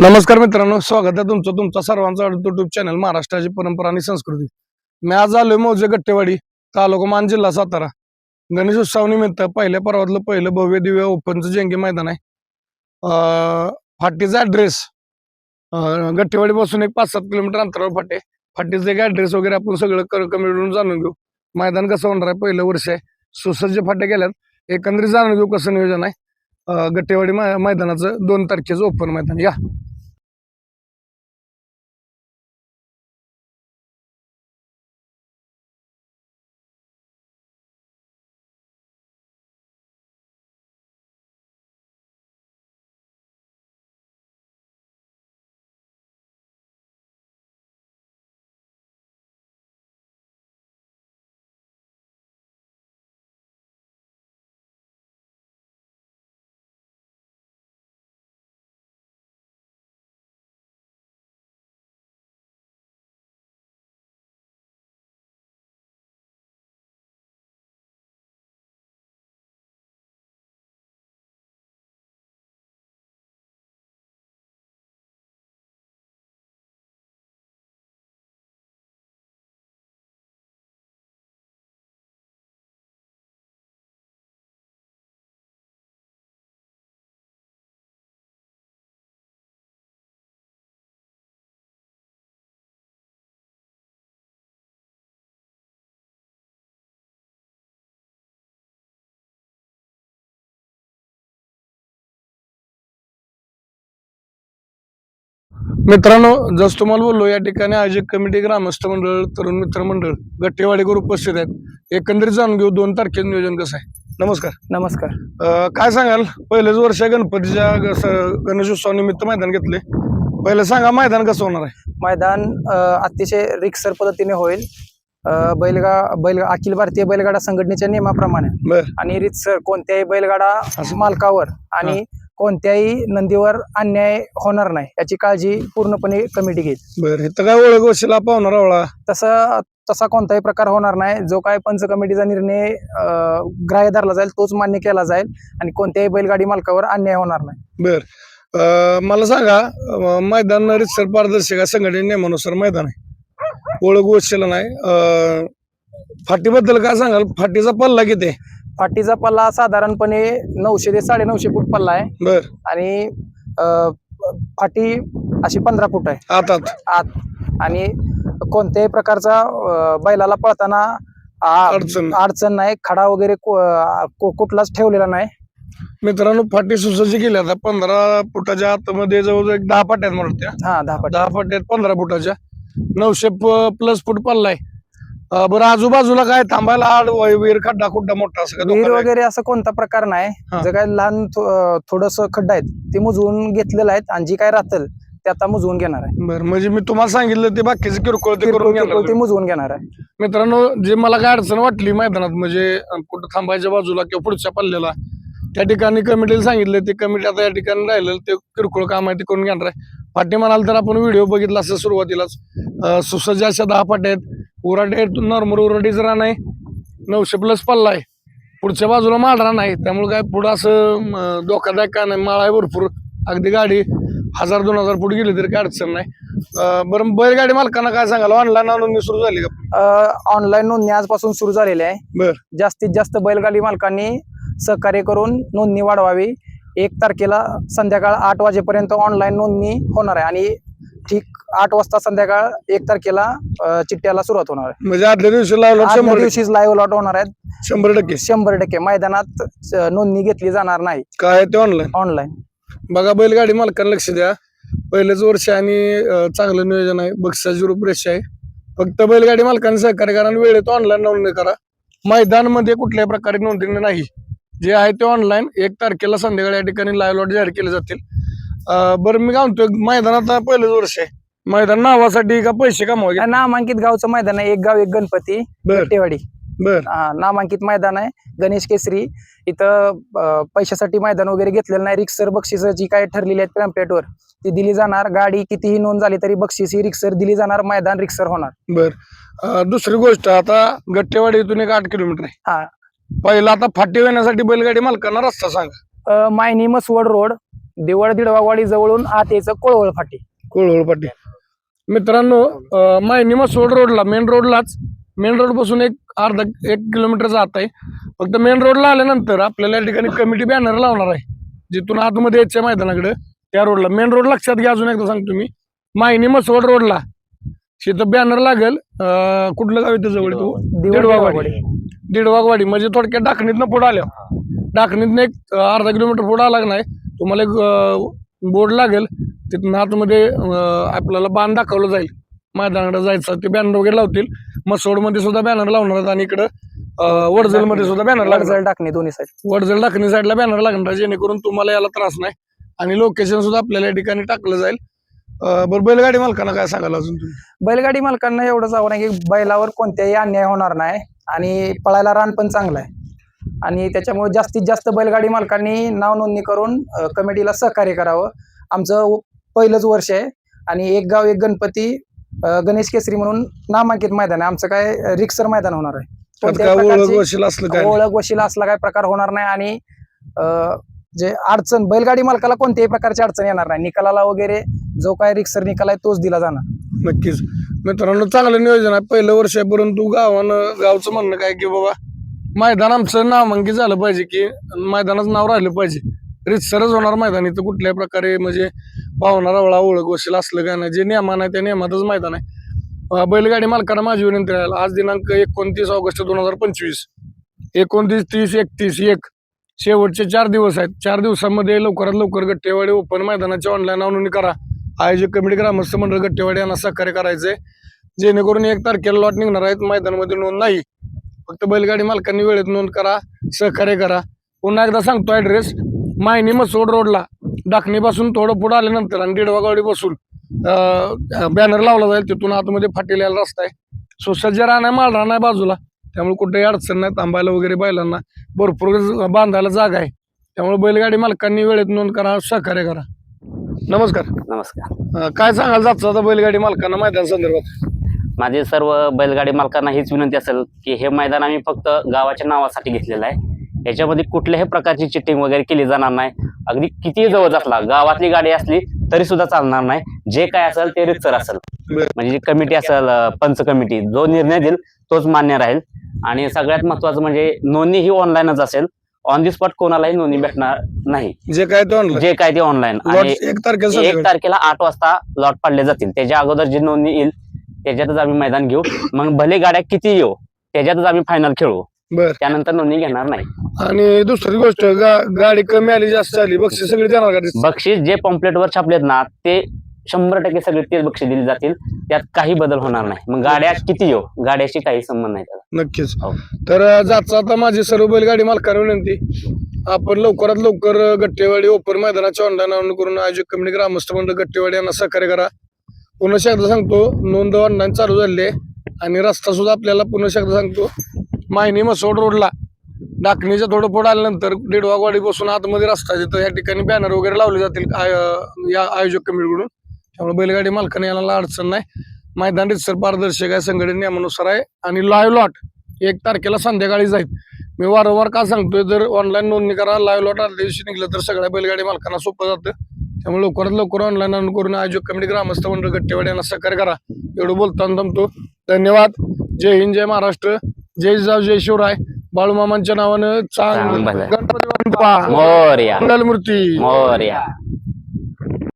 नमस्कार मित्रांनो स्वागत आहे तुमचं तुमचा सर्वांचा आवडतो युट्यूब चॅनल महाराष्ट्राची परंपरा आणि संस्कृती. मी आज आलोय मौजे गट्टेवाडी तालुका मान जिल्हा सातारा. गणेश उत्सवानिमित्त पहिल्या पर्वातलं पहिलं भव्य दिव्य ओपनचं जंगी मैदान आहे. फाटीचा ऍड्रेस गट्टेवाडी पासून एक पाच सात किलोमीटर अंतरावर फाटे. फाटीचा एक ऍड्रेस वगैरे आपण सगळं कमिळून जाणून घेऊ. मैदान कसं होणार आहे? पहिलं वर्ष आहे. सुसज्ज फाटे गेल्यात एकंदरीत जाणून घेऊ कसं नियोजन आहे. गट्टेवाडी मैदानाचं दोन तारखेचं ओपन मैदान. या. मित्रांनो जस तुम्हाला बोललो या ठिकाणी आयोजक कमिटी ग्रामस्थ मंडळ तरुण मित्र मंडळ गट्टेवाडीकर उपस्थित आहेत. एकंदरीत जाणून घेऊ दोन तारखेचं नियोजन कसं आहे? नमस्कार. नमस्कार. अं, काय सांगाल? पहिलेच वर्ष आहे गणपतीच्या ग- स- गणेशोत्सवानिमित्त मैदान घेतले पहिलं सांगा मैदान कसं होणार आहे? मैदान अ, अतिशय रिक्सर पद्धतीने होईल. अ, बैलगा बैल अखिल भारतीय बैलगाडा संघटनेच्या नियमाप्रमाणे. बर. आणि रितसर कोणत्याही बैलगाडा मालकावर आणि कोणत्याही नंदीवर अन्याय होणार नाही. याची काळजी पूर्णपणे कमिटी घेईल. बर इथं काय ओळख वशिला पाहुणार आवळा? तसं तसा कोणताही प्रकार होणार नाही. जो काय पंच कमिटीचा निर्णय अ, ग्राह्य धरला जाईल तोच मान्य केला जाईल आणि कोणत्याही बैलगाडी मालकावर अन्याय होणार नाही. बर. अं, मला सांगा अं, मैदान रितसर पारदर्शक आहे, संघटने नियमानुसार मैदान आहे. ओळख वशिला नाही. अं, फाटीबद्दल काय सांगाल? फाटीचा पल्ला किती आहे? फाटीचा पल्ला साधारणपणे नऊशे ते साडे नऊशे फूट पल्ला आहे. बर. आणि अ, फाटी अशी पंधरा फूट आहे. आता आत. आणि कोणत्याही प्रकारचा अ, बैलाला पळताना आ- अडचण. नाही. अडचण नाही. खडा वगैरे को- अ, को- कुठलाच ठेवलेला नाही. मित्रांनो फाटी सुसज्ज केल्या आता पंधरा फुटाच्या आतमध्ये जवळजवळ एक दहा फाट्यात म्हणत्या हा दहा फाटी दहा फाट्यात पंधरा फुटाच्या. नऊशे प्लस फूट पल्ला आहे. अं, बरं आजूबाजूला काय थांबायला आड विहीर खड्डा खुड्डा मोठा असं विहीर धोका? वगैरे असं कोणता प्रकार नाही. जे काय लहान थोडस खड्डा आहेत ते मुजवून घेतलेलं आहेत आणि जी काय राहतील ते आता मुजवून घेणार आहे. बरं म्हणजे मी तुम्हाला सांगितलं ते बाकीचे किरकोळ ते किरकोळ करून किरकोळ घेणार ते मुजवून घेणार आहे. मित्रांनो जे मला काय अडचण वाटली मैदानात म्हणजे अं, कुठं थांबायच्या बाजूला किंवा पुढच्या पल्ल्याला त्या ठिकाणी कमिटीला सांगितलं ते कमिटी आता या ठिकाणी राहिलेलं ते किरकोळ काम आहे ते करून घेणार आहे. फाटी म्हणाल तर आपण व्हिडिओ बघितला असं सुरुवातीलाच. अं, सुसज्ज अशा दहा फाट्या आहेत. उराटे नॉर्मल उराटीचं रान आहे. नऊशे प्लस पल्ला आहे पुढच्या बाजूला माळरा नाही त्यामुळे काय पुढं असं धोकादायक काय नाही. माळा आहे भरपूर. अगदी गाडी हजार दोन हजार फूट गेली तरी काय अडचण नाही. बरं बैलगाडी मालकांना काय सांगाल? ऑनलाईन नोंदणी सुरू झाली का? ऑनलाईन नोंदणी आजपासून सुरू झालेली आहे. बर. जास्तीत जास्त बैलगाडी मालकांनी सहकार्य करून नोंदणी वाढवावी. एक तारखेला संध्याकाळ आठ वाजेपर्यंत ऑनलाईन नोंदणी होणार आहे. आणि ठीक आठ वाजता संध्याकाळ एक तारखेला अ, चिठ्ठ्याला सुरुवात होणार आहे. म्हणजे आदल्या दिवशी लावलं आदल्या शंभर दिवशीच लाईव्ह लॉट होणार आहेत. शंभर टक्के. शंभर टक्के. मैदानात अ, नोंदणी घेतली जाणार नाही. काय आहे ते ऑनलाईन ऑनलाईन बघा बैलगाडी मालकांना लक्ष द्या. पहिलेच वर्ष आणि अं, चांगलं नियोजन आहे. बक्षाची रूपरेषा आहे. फक्त बैलगाडी मालकांनी सहकार्य करा आणि वेळेत ऑनलाईन नोंदणी करा. मैदानमध्ये कुठल्याही प्रकारे नोंदणी नाही. जे आहे ते ऑनलाईन एक तारखेला संध्याकाळी या ठिकाणी लाईव्ह लॉट जाहीर केले जातील. बरं मी काय म्हणतोय मैदानात आता पहिलंच वर्ष आहे. मैदान नावासाठी का पैसे कमवा नामांकित गावचं मैदान आहे. एक गाव एक गणपती बर. टेवाडी बर. हा, नामांकित मैदान आहे. गणेश केसरी. इथं अ, पैशासाठी मैदान वगैरे घेतलेलं नाही. रिक्सर बक्षीस जी काय ठरलेली आहेत पॅम्पलेटवर ती दिली जाणार. गाडी कितीही नोंद झाली तरी बक्षीस ही रिक्सर दिली जाणार. मैदान रिक्सर होणार. बर. अं, दुसरी गोष्ट आता गट्टेवाडी इथून एक आठ किलोमीटर आहे. हा. पहिला आता फाटी येण्यासाठी बैलगाडी मालकांना रस्ता सांगा. अ, मायनी मसवड रोड. दिवळ दिडवावाडी जवळून आत यायचं कोळवळ फाटी. कोळवळ पाटी मित्रांनो अं, मायनी मसोड रोडला मेन रोडलाच. मेन रोडपासून एक अर्धा एक किलोमीटर जात आहे. फक्त मेन रोडला आल्यानंतर आपल्याला या ठिकाणी कमिटी बॅनर लावणार आहे. जिथून आतमध्ये यायच्या मैदानाकडे त्या रोडला मेन रोड लक्षात घ्या अजून एकदा सांगतो मी. मायनी मसोड रोडला. तिथं बॅनर लागेल अं, कुठलं गाव येतं जवळ तू? दिवळ दिडवागवाडी. दिडवावाडी दिडवागवाडी. म्हणजे थोडक्यात डाकणीतनं पुढे आल्या डाकणीतनं एक अं, अर्धा किलोमीटर पुढे आला का नाही तुम्हाला एक बोर्ड लागेल. तिथून आतमध्ये आपल्याला बाण दाखवलं जाईल. मैदानाकडे जायचं. ते बॅनर वगैरे लावतील. मसोडमध्ये सुद्धा बॅनर लावणार आहेत आणि इकडं वडजलमध्ये सुद्धा बॅनर लागणार टाकणे दोन्ही साईड वडजल डाकणी साईडला बॅनर लागणार जेणेकरून तुम्हाला याला त्रास नाही. आणि लोकेशन सुद्धा आपल्याला या ठिकाणी टाकलं जाईल. बरं बैलगाडी मालकांना काय सांगाल अजून तुम्ही? बैलगाडी मालकांना एवढंच आव्हान आहे की बैलावर कोणत्याही अन्याय होणार नाही. आणि पळायला रान पण चांगलं आहे. आणि त्याच्यामुळे जास्तीत जास्त बैलगाडी मालकांनी नाव नोंदणी करून कमिटीला सहकार्य करावं. आमचं पहिलंच वर्ष आहे आणि एक गाव एक गणपती गणेश केसरी म्हणून नामांकित मैदान आहे. आमचं काय रिक्सर मैदान होणार आहे. ओळख वशील असलं काय प्रकार होणार नाही आणि जे अडचण बैलगाडी मालकाला कोणत्याही प्रकारची अडचण येणार नाही. निकालाला वगैरे जो काय रिक्सर निकाल आहे तोच दिला जाणार. नक्कीच. मित्रांनो चांगलं नियोजन आहे. पहिलं वर्ष आहे परंतु गावानं गावचं म्हणणं काय की बाबा मैदान आमचं नामांकित झालं पाहिजे की मैदानाचं नाव राहिलं पाहिजे. रितसरच होणार मैदान इथं कुठल्याही प्रकारे म्हणजे पाहुणा रवळा ओळख वशील असलं काय नाही जे नियमान आहे त्या नियमातच मैदान आहे. बैलगाडी मालकांना माझी विनंती राहील आज दिनांक एकोणतीस ऑगस्ट दोन हजार पंचवीस. एकोणतीस तीस एकतीस एक. शेवटचे चार दिवस आहेत. चार दिवसामध्ये लवकरात लवकर गट्टेवाडी ओपन मैदानाची ऑनलाईन नोंदणी करा. आयोजक कमिटी ग्रामस्थ मंडळ गट्टेवाडी यांना सहकार्य करायचंय. जेणेकरून एक तारखेला लॉट निघणार आहेत. मैदानामध्ये नोंद नाही. फक्त बैलगाडी मालकांनी वेळेत नोंद करा सहकार्य करा. पुन्हा एकदा सांगतो ऍड्रेस मायनी मसोड रोडला. डाकणीपासून थोडं पुढे आल्यानंतर आणि दीडवागावडी बसून बॅनर लावला जाईल तिथून आतमध्ये फाटेला रस्ता आहे. सुसज्ज राहणार माल राहणार बाजूला. त्यामुळे कुठेही अडचण नाही थांबायला वगैरे बैलांना भरपूर बांधायला जागा आहे. त्यामुळे बैलगाडी मालकांनी वेळेत नोंद करा सहकार्य करा. नमस्कार. नमस्कार. काय सांगाल जातचं आता बैलगाडी मालकांना मैदान संदर्भात? माझी सर्व बैलगाडी मालकांना हीच विनंती असेल की हे मैदान आम्ही फक्त गावाच्या नावासाठी घेतलेलं आहे. याच्यामध्ये कुठल्याही प्रकारची चिटिंग वगैरे केली जाणार नाही. अगदी कितीही जवळ असला गावातली गाडी असली तरी सुद्धा चालणार नाही. जे काय असेल ते रितसर असेल. म्हणजे जी कमिटी असेल पंच कमिटी जो निर्णय देईल तोच मान्य राहील. आणि सगळ्यात महत्वाचं म्हणजे नोंदणी ही ऑनलाईनच असेल. ऑन दी स्पॉट कोणालाही नोंदणी भेटणार नाही. जे काय ते जे काय ते ऑनलाईन एक. तारखेला आठ वाजता लॉट पाडले जातील. त्याच्या अगोदर जी नोंदणी येईल त्याच्यातच आम्ही मैदान घेऊ. मग भले गाड्या किती येऊ त्याच्यातच आम्ही फायनल खेळू. बर. त्यानंतर नोंदणी घेणार नाही. आणि दुसरी गोष्ट गा- गाडी कमी आली जास्त आली बक्षीस सगळी देणार गाडी बक्षीस जे पॉम्पलेट वर छापलेत ना ते शंभर टक्के सगळे तेच बक्षीस दिले जातील. त्यात काही बदल होणार नाही. मग गाड्या किती येऊ? गाड्याशी काही संबंध नाही त्याला नक्कीच. हो. तर अं, जातचं आता माझी सर्व बैलगाडी मालकांना विनंती आपण लवकरात लवकर अं, गट्टेवाडी ओपन मैदानाची ऑनलाईन नोंद करून आयोजक कमिटी ग्रामस्थ मंडळ गट्टेवाडी यांना सहकार्य करा. पुन्हा एकदा सांगतो नोंद ऑनलाईन चालू झाले आणि रस्ता सुद्धा आपल्याला पुन्हा एकदा सांगतो. मायनी मसोड रोडला. डाकणीच्या थोडं पुढं आल्यानंतर दीडवागवाडी बसून आतमध्ये रस्ता येतो तिथं या ठिकाणी बॅनर वगैरे लावले जातील या आयोजक कमिटीकडून. त्यामुळे बैलगाडी मालकाने याला अडचण नाही. मैदान रितसर पारदर्शक आहे संघटन नियमानुसार आहे. आणि लाईव्ह लॉट एक तारखेला संध्याकाळी जाईल मी वारंवार का सांगतोय जर ऑनलाईन नोंदणी करा लाईव्ह लॉट आदल्या दिवशी निघलं तर सगळ्या बैलगाडी मालकांना सोपं जातं. त्यामुळे लवकरात लवकर ऑनलाईन नोंद करून आयोजक कमिटी ग्रामस्थ मंडळ गट्टेवाडी यांना सहकार्य करा. एवढं बोलताना जमतो धन्यवाद. जय हिंद जय महाराष्ट्र. जय जिजाऊ जय शिवराय. बाळूमामांच्या नावानं चांग चांगलं. गणपती बाप्पा. मोरया. मंगलमूर्ती. मोरया.